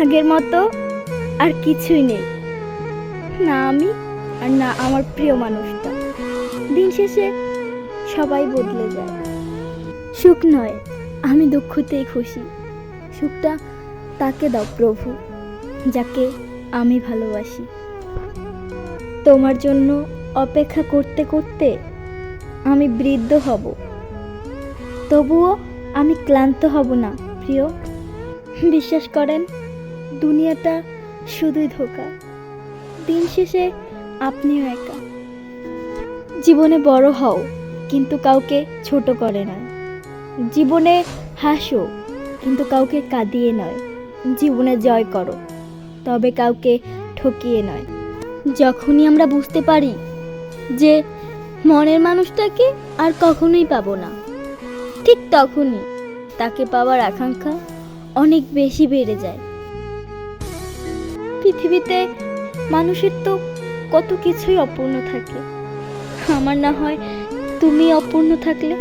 আগের মতো আর কিছুই নেই। না আমি আর না আমার প্রিয় মানুষটা। দিন শেষে সবাই বদলে যায়। সুখ নয়, আমি দুঃখতেই খুশি। সুখটা তাকে দাও প্রভু, যাকে আমি ভালোবাসি। তোমার জন্য অপেক্ষা করতে করতে আমি বৃদ্ধ হব। তবুও আমি ক্লান্ত হব না, প্রিয়। বিশ্বাস করেন দুনিয়াটা শুধুই ধোকা। দিন শেষে আপনিও একা। জীবনে বড় হও, কিন্তু কাউকে ছোট করে নয়। জীবনে হাসো, কিন্তু কাউকে কাঁদিয়ে নয়। জীবনে জয় করো, তবে কাউকে ঠকিয়ে নয়। যখনই আমরা বুঝতে পারি যে মনের মানুষটাকে আর কখনোই পাবো না, ঠিক তখনই তাকে পাওয়ার আকাঙ্ক্ষা অনেক বেশি বেড়ে যায়। পৃথিবীতে মানুষের তো কত কিছুই অপূর্ণ থাকে। আমার না হয় তুমি অপূর্ণ থাকলে?